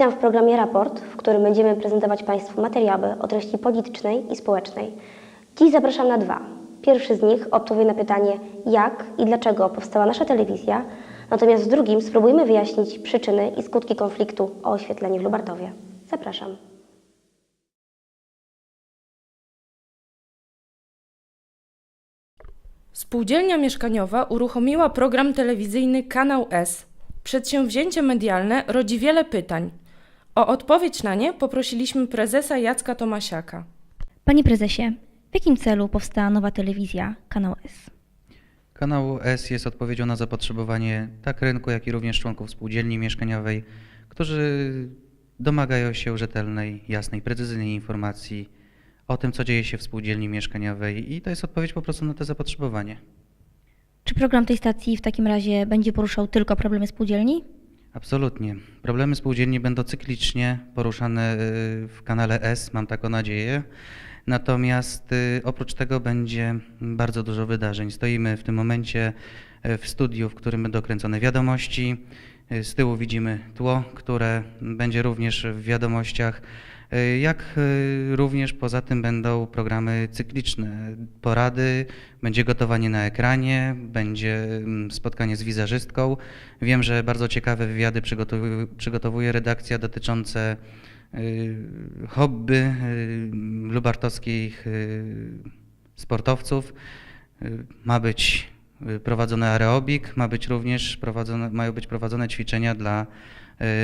Witam w programie Raport, w którym będziemy prezentować Państwu materiały o treści politycznej i społecznej. Dziś zapraszam na dwa. Pierwszy z nich odpowie na pytanie, jak i dlaczego powstała nasza telewizja, natomiast w drugim spróbujemy wyjaśnić przyczyny i skutki konfliktu o oświetlenie w Lubartowie. Zapraszam. Spółdzielnia Mieszkaniowa uruchomiła program telewizyjny Kanał S. Przedsięwzięcie medialne rodzi wiele pytań. O odpowiedź na nie poprosiliśmy prezesa Jacka Tomasiaka. Panie prezesie, w jakim celu powstała nowa telewizja Kanał S? Kanał S jest odpowiedzią na zapotrzebowanie tak rynku, jak i również członków spółdzielni mieszkaniowej, którzy domagają się rzetelnej, jasnej, precyzyjnej informacji o tym, co dzieje się w spółdzielni mieszkaniowej i to jest odpowiedź po prostu na to zapotrzebowanie. Czy program tej stacji w takim razie będzie poruszał tylko problemy spółdzielni? Absolutnie. Problemy spółdzielni będą cyklicznie poruszane y, w kanale S, mam taką nadzieję. Natomiast y, oprócz tego będzie bardzo dużo wydarzeń. Stoimy w tym momencie y, w studiu, w którym będą kręcone wiadomości. Z tyłu widzimy tło, które będzie również w wiadomościach. Y, Jak y, również poza tym będą programy cykliczne, porady, będzie gotowanie na ekranie, będzie mm, spotkanie z wizerzystką. Wiem, że bardzo ciekawe wywiady przygotowuje, redakcja dotyczące y, hobby lubartowskich sportowców. Ma być prowadzony aerobik, ma być również prowadzone, mają być prowadzone ćwiczenia dla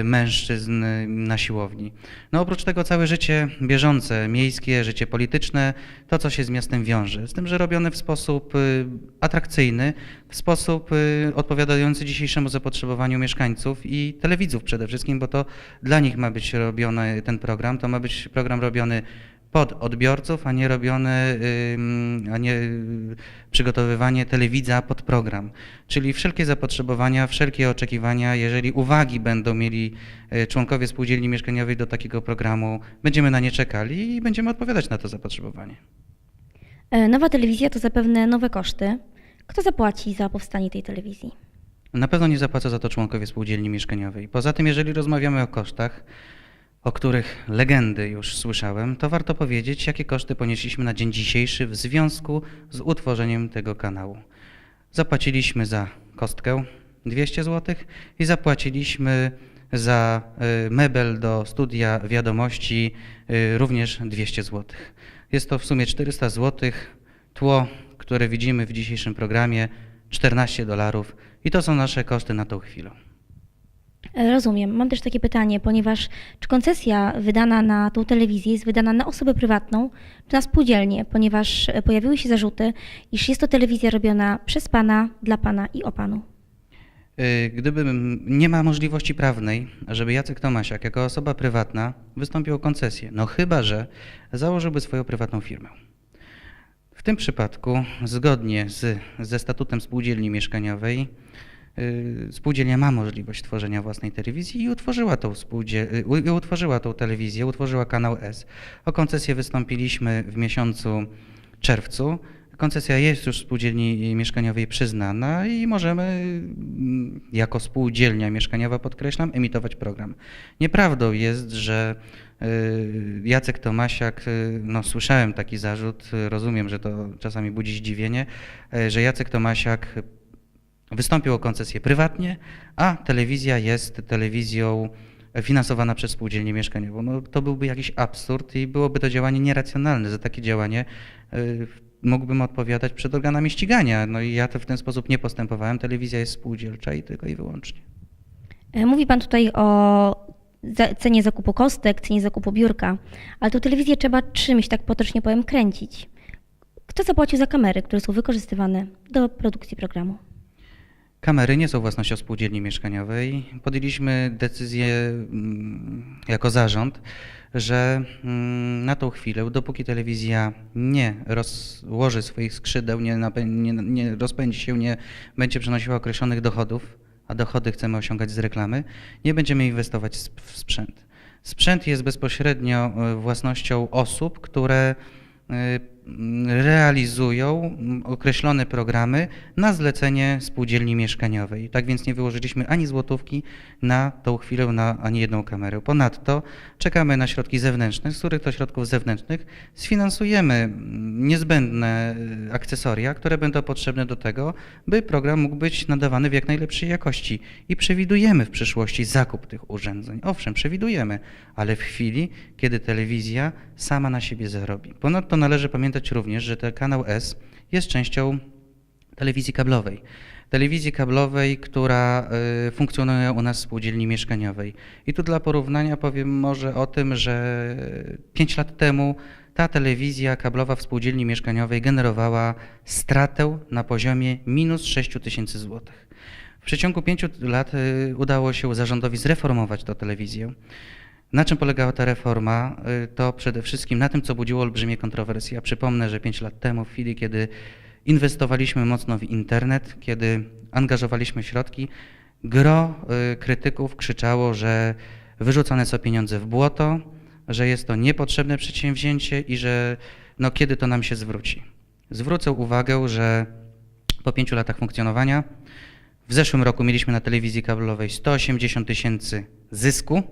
y, mężczyzn y, na siłowni. No oprócz tego całe życie bieżące, miejskie, życie polityczne, to co się z miastem wiąże. Z tym, że robione w sposób y, atrakcyjny, w sposób y, odpowiadający dzisiejszemu zapotrzebowaniu mieszkańców i telewidzów przede wszystkim, bo to dla nich ma być robiony ten program. To ma być program robiony pod odbiorców, a nie robione, a nie y, przygotowywanie telewidza pod program. Czyli wszelkie zapotrzebowania, wszelkie oczekiwania, jeżeli uwagi będą mieli y, członkowie spółdzielni mieszkaniowej do takiego programu, będziemy na nie czekali i będziemy odpowiadać na to zapotrzebowanie. E, Nowa telewizja to zapewne nowe koszty. Kto zapłaci za powstanie tej telewizji? Na pewno nie zapłacą za to członkowie spółdzielni mieszkaniowej. Poza tym, jeżeli rozmawiamy o kosztach, o których legendy już słyszałem, to warto powiedzieć, jakie koszty ponieśliśmy na dzień dzisiejszy w związku z utworzeniem tego kanału. Zapłaciliśmy za kostkę 200 zł i zapłaciliśmy za y, mebel do studia wiadomości y, również 200 zł. Jest to w sumie 400 zł. Tło, które widzimy w dzisiejszym programie, 14 dolarów i to są nasze koszty na tą chwilę. E, Rozumiem. Mam też takie pytanie, ponieważ czy koncesja wydana na tą telewizję jest wydana na osobę prywatną czy na spółdzielnię, ponieważ e, pojawiły się zarzuty, iż jest to telewizja robiona przez pana, dla pana i o panu. Y, Gdyby nie ma możliwości prawnej, żeby Jacek Tomasiak jako osoba prywatna wystąpił o koncesję, no chyba, że założyłby swoją prywatną firmę. W tym przypadku, zgodnie z, ze statutem spółdzielni mieszkaniowej, spółdzielnia ma możliwość tworzenia własnej telewizji i utworzyła tą, y, utworzyła tą telewizję, utworzyła kanał S. O koncesję wystąpiliśmy w miesiącu czerwcu. Koncesja jest już spółdzielni mieszkaniowej przyznana i możemy mm, jako spółdzielnia mieszkaniowa, podkreślam, emitować program. Nieprawdą jest, że y, Jacek Tomasiak, y, no słyszałem taki zarzut, y, rozumiem, że to czasami budzi zdziwienie, y, że Jacek Tomasiak wystąpił o koncesję prywatnie, a telewizja jest telewizją finansowana przez spółdzielnię mieszkaniową. No, to byłby jakiś absurd i byłoby to działanie nieracjonalne. Za takie działanie y, mógłbym odpowiadać przed organami ścigania. No i ja to w ten sposób nie postępowałem. Telewizja jest spółdzielcza i tylko i wyłącznie. E, Mówi Pan tutaj o cenie zakupu kostek, cenie zakupu biurka, ale tę telewizję trzeba czymś, tak potocznie powiem, kręcić. Kto zapłacił za kamery, które są wykorzystywane do produkcji programu? Kamery nie są własnością spółdzielni mieszkaniowej. Podjęliśmy decyzję mm, jako zarząd, że mm, na tą chwilę, dopóki telewizja nie rozłoży swoich skrzydeł, nie, nie, nie rozpędzi się, nie będzie przynosiła określonych dochodów, a dochody chcemy osiągać z reklamy, nie będziemy inwestować w sprzęt. Sprzęt jest bezpośrednio e, własnością osób, które mm, realizują mm, określone programy na zlecenie spółdzielni mieszkaniowej. Tak więc nie wyłożyliśmy ani złotówki na tą chwilę na ani jedną kamerę. Ponadto czekamy na środki zewnętrzne, z których to środków zewnętrznych sfinansujemy mm, niezbędne y, akcesoria, które będą potrzebne do tego, by program mógł być nadawany w jak najlepszej jakości. I przewidujemy w przyszłości zakup tych urządzeń. Owszem, przewidujemy, ale w chwili, kiedy telewizja sama na siebie zarobi. Ponadto należy pamiętać również, że ten kanał S jest częścią telewizji kablowej. Telewizji kablowej, która y, funkcjonuje u nas w spółdzielni mieszkaniowej. I tu dla porównania powiem może o tym, że 5 lat temu ta telewizja kablowa w spółdzielni mieszkaniowej generowała stratę na poziomie minus 6 tysięcy złotych. W przeciągu pięciu lat y, udało się zarządowi zreformować tę telewizję. Na czym polegała ta reforma? Y, To przede wszystkim na tym, co budziło olbrzymie kontrowersje. Ja przypomnę, że 5 lat temu, w chwili, kiedy inwestowaliśmy mocno w internet, kiedy angażowaliśmy środki, gro y, krytyków krzyczało, że wyrzucane są pieniądze w błoto, że jest to niepotrzebne przedsięwzięcie i że no, kiedy to nam się zwróci. Zwrócę uwagę, że po pięciu latach funkcjonowania w zeszłym roku mieliśmy na telewizji kablowej 180 tysięcy zysku,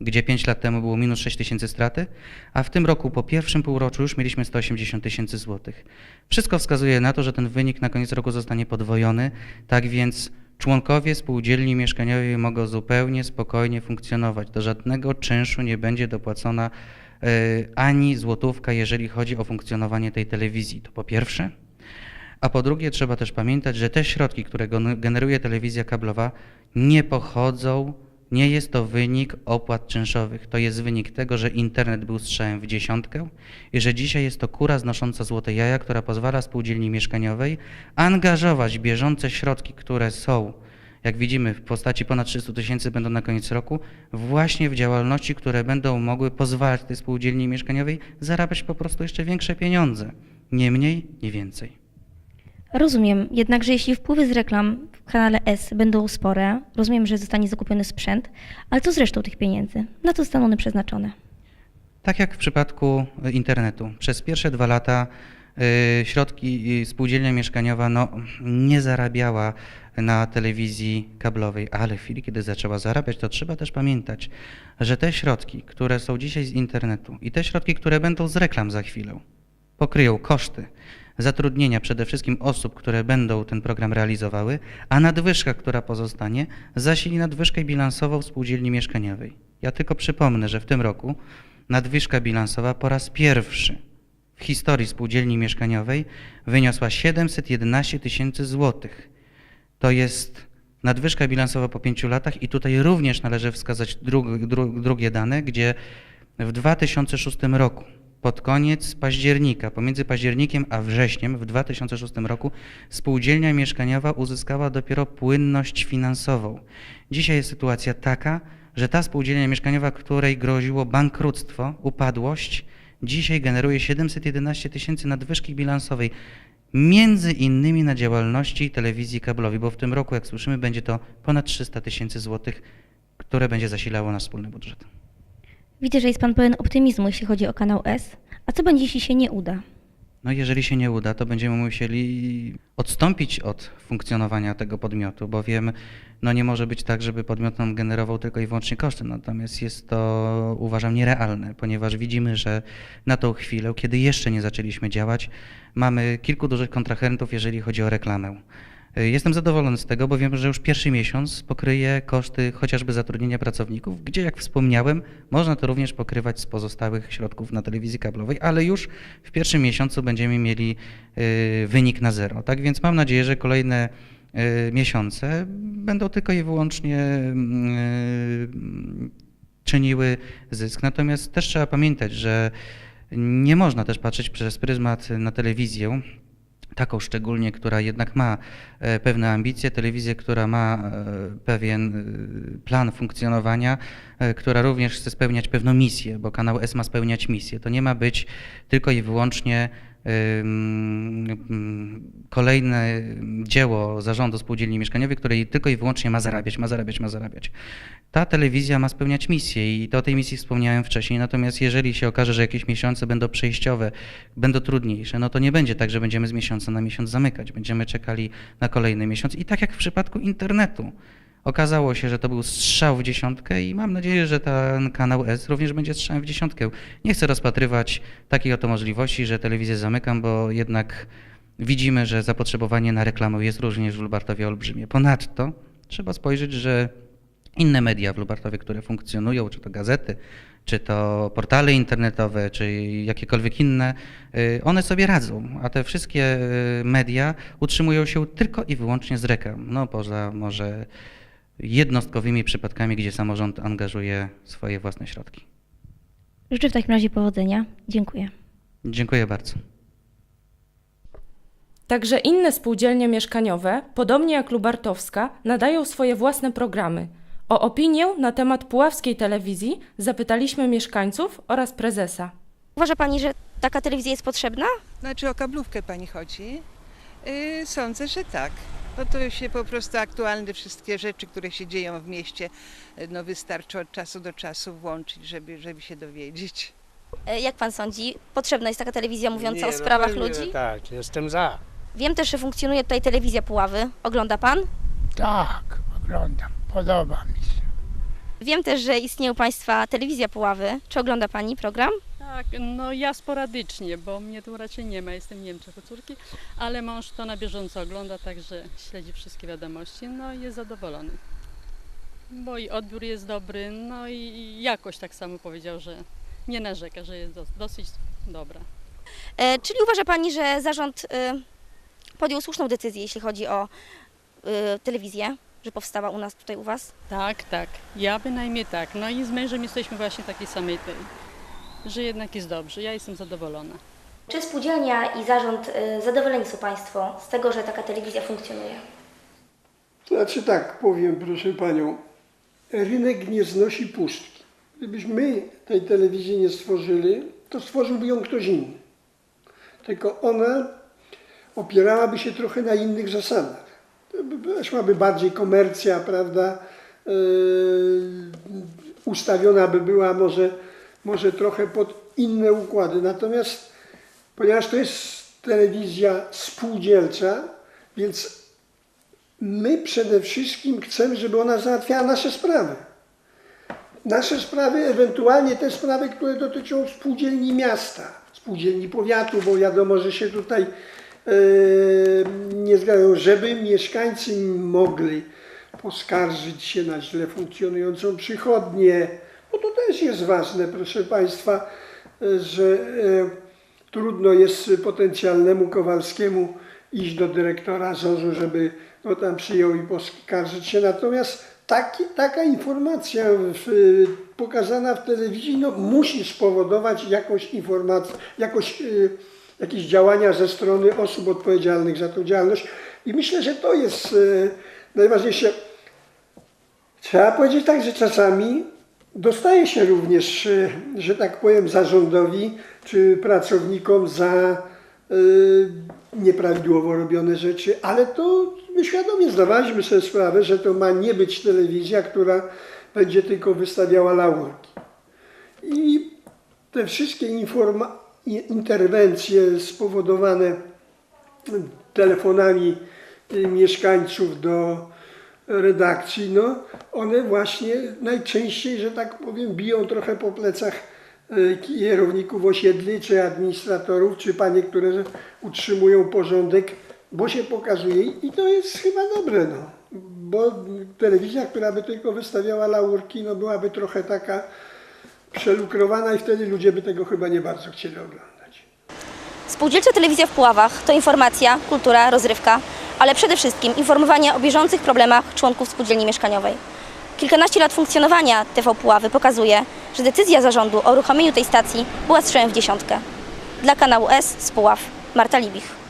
gdzie 5 lat temu było minus 6 tysięcy straty, a w tym roku po pierwszym półroczu już mieliśmy 180 tysięcy złotych. Wszystko wskazuje na to, że ten wynik na koniec roku zostanie podwojony, tak więc członkowie spółdzielni mieszkaniowej mogą zupełnie spokojnie funkcjonować. Do żadnego czynszu nie będzie dopłacona e, ani złotówka, jeżeli chodzi o funkcjonowanie tej telewizji. To po pierwsze. A po drugie, trzeba też pamiętać, że te środki, które gen- generuje telewizja kablowa, nie pochodzą, nie jest to wynik opłat czynszowych. To jest wynik tego, że internet był strzałem w dziesiątkę i że dzisiaj jest to kura znosząca złote jaja, która pozwala spółdzielni mieszkaniowej angażować bieżące środki, które są, jak widzimy, w postaci ponad 300 tysięcy będą na koniec roku, właśnie w działalności, które będą mogły pozwalać tej spółdzielni mieszkaniowej zarabiać po prostu jeszcze większe pieniądze. Nie mniej, nie więcej. Rozumiem, jednakże jeśli wpływy z reklam kanale S będą spore, rozumiem, że zostanie zakupiony sprzęt, ale co z resztą tych pieniędzy? Na co zostaną one przeznaczone? Tak jak w przypadku y, internetu. Przez pierwsze dwa lata y, środki y, spółdzielnia mieszkaniowa no, nie zarabiała na telewizji kablowej, ale w chwili, kiedy zaczęła zarabiać, to trzeba też pamiętać, że te środki, które są dzisiaj z internetu i te środki, które będą z reklam za chwilę, pokryją koszty zatrudnienia przede wszystkim osób, które będą ten program realizowały, a nadwyżka, która pozostanie, zasili nadwyżkę bilansową spółdzielni mieszkaniowej. Ja tylko przypomnę, że w tym roku nadwyżka bilansowa po raz pierwszy w historii spółdzielni mieszkaniowej wyniosła 711 tysięcy złotych. To jest nadwyżka bilansowa po pięciu latach i tutaj również należy wskazać dru, dru, drugie dane, gdzie w 2006 roku pod koniec października, pomiędzy październikiem a wrześniem w 2006 roku spółdzielnia mieszkaniowa uzyskała dopiero płynność finansową. Dzisiaj jest sytuacja taka, że ta spółdzielnia mieszkaniowa, której groziło bankructwo, upadłość, dzisiaj generuje 711 tysięcy nadwyżki bilansowej, między innymi na działalności telewizji kablowej, bo w tym roku, jak słyszymy, będzie to ponad 300 tysięcy złotych, które będzie zasilało nasz wspólny budżet. Widzę, że jest Pan pełen optymizmu, jeśli chodzi o kanał S. A co będzie, jeśli się nie uda? No jeżeli się nie uda, to będziemy musieli odstąpić od funkcjonowania tego podmiotu, bowiem no nie może być tak, żeby podmiot nam generował tylko i wyłącznie koszty. Natomiast jest to uważam nierealne, ponieważ widzimy, że na tą chwilę, kiedy jeszcze nie zaczęliśmy działać, mamy kilku dużych kontrahentów, jeżeli chodzi o reklamę. Y, Jestem zadowolony z tego, bo wiem, że już pierwszy miesiąc pokryje koszty chociażby zatrudnienia pracowników, gdzie jak wspomniałem, można to również pokrywać z pozostałych środków na telewizji kablowej, ale już w pierwszym miesiącu będziemy mieli y, wynik na zero. Tak więc mam nadzieję, że kolejne y, miesiące będą tylko i wyłącznie y, czyniły zysk. Natomiast też trzeba pamiętać, że nie można też patrzeć przez pryzmat na telewizję, taką szczególnie, która jednak ma e, pewne ambicje, telewizję, która ma e, pewien e, plan funkcjonowania, która również chce spełniać pewną misję, bo kanał S ma spełniać misję. To nie ma być tylko i wyłącznie kolejne dzieło zarządu spółdzielni mieszkaniowej, które tylko i wyłącznie ma zarabiać, ma zarabiać, ma zarabiać. Ta telewizja ma spełniać misję i o tej misji wspomniałem wcześniej. Natomiast jeżeli się okaże, że jakieś miesiące będą przejściowe, będą trudniejsze, no to nie będzie tak, że będziemy z miesiąca na miesiąc zamykać. Będziemy czekali na kolejny miesiąc i tak jak w przypadku internetu. Okazało się, że to był strzał w dziesiątkę i mam nadzieję, że ten kanał S również będzie strzałem w dziesiątkę. Nie chcę rozpatrywać takiej oto możliwości, że telewizję zamykam, bo jednak widzimy, że zapotrzebowanie na reklamę jest również w Lubartowie olbrzymie. Ponadto trzeba spojrzeć, że inne media w Lubartowie, które funkcjonują, czy to gazety, czy to portale internetowe, czy jakiekolwiek inne, y, one sobie radzą, a te wszystkie y, media utrzymują się tylko i wyłącznie z reklam. No poza może jednostkowymi przypadkami, gdzie samorząd angażuje swoje własne środki. Życzę w takim razie powodzenia. Dziękuję. Dziękuję bardzo. Także inne spółdzielnie mieszkaniowe, podobnie jak Lubartowska, nadają swoje własne programy. O opinię na temat puławskiej telewizji zapytaliśmy mieszkańców oraz prezesa. Uważa Pani, że taka telewizja jest potrzebna? Znaczy o kablówkę pani chodzi? Yy, sądzę, że tak. Bo to się po prostu aktualne wszystkie rzeczy, które się dzieją w mieście, yy, no wystarczy od czasu do czasu włączyć, żeby, żeby się dowiedzieć. E, Jak Pan sądzi, potrzebna jest taka telewizja mówiąca Nie, o no sprawach pewnie, ludzi? Tak, jestem za. Wiem też, że funkcjonuje tutaj telewizja Puławy. Ogląda Pan? Tak, oglądam. Podoba mi się. Wiem też, że istnieje u Państwa telewizja Puławy. Czy ogląda Pani program? Tak, no ja sporadycznie, bo mnie tu raczej nie ma, jestem Niemczech u córki, ale mąż to na bieżąco ogląda, także śledzi wszystkie wiadomości, no i jest zadowolony. Bo i odbiór jest dobry, no i jakość tak samo powiedział, że nie narzeka, że jest dos- dosyć dobra. E, czyli uważa Pani, że zarząd e, podjął słuszną decyzję, jeśli chodzi o e, telewizję, że powstała u nas tutaj u Was? Tak, tak, ja bynajmniej tak, no i z mężem jesteśmy właśnie takiej samej tej, że jednak jest dobrze, ja jestem zadowolona. Czy spółdzielnia i zarząd e, zadowoleni są Państwo z tego, że taka telewizja funkcjonuje? To znaczy tak, powiem proszę Panią, rynek nie znosi pustki. Gdybyśmy tej telewizji nie stworzyli, to stworzyłby ją ktoś inny. Tylko ona opierałaby się trochę na innych zasadach. Szłaby bardziej komercja, prawda? Yy, ustawiona by była może, może trochę pod inne układy. Natomiast ponieważ to jest telewizja spółdzielcza, więc my przede wszystkim chcemy, żeby ona załatwiała nasze sprawy. Nasze sprawy, ewentualnie te sprawy, które dotyczą spółdzielni miasta, spółdzielni powiatu, bo wiadomo, że się tutaj e, nie zgadzają, żeby mieszkańcy mogli poskarżyć się na źle funkcjonującą przychodnię, bo to też jest ważne, proszę Państwa, e, że e, trudno jest potencjalnemu Kowalskiemu iść do dyrektora ZOZ-u, żeby go tam przyjął i poskarżyć się. Natomiast taki, taka informacja w, pokazana w telewizji no, musi spowodować jakąś informację, jakoś, y, jakieś działania ze strony osób odpowiedzialnych za tą działalność. I myślę, że to jest y, najważniejsze. Trzeba powiedzieć tak, że czasami dostaje się również, y, że tak powiem, zarządowi czy pracownikom za y, nieprawidłowo robione rzeczy, ale to my świadomie zdawaliśmy sobie sprawę, że to ma nie być telewizja, która będzie tylko wystawiała laurki. I te wszystkie interwencje spowodowane telefonami y, mieszkańców do redakcji, no, one właśnie najczęściej, że tak powiem, biją trochę po plecach y, kierowników osiedli, czy administratorów, czy panie, które utrzymują porządek, bo się pokazuje i to jest chyba dobre, no. Bo telewizja, która by tylko wystawiała laurki, no byłaby trochę taka przelukrowana i wtedy ludzie by tego chyba nie bardzo chcieli oglądać. Spółdzielcza telewizja w Puławach to informacja, kultura, rozrywka, ale przede wszystkim informowanie o bieżących problemach członków spółdzielni mieszkaniowej. Kilkanaście lat funkcjonowania TV Puławy pokazuje, że decyzja zarządu o uruchomieniu tej stacji była strzałem w dziesiątkę. Dla kanału S z Puław Marta Libich.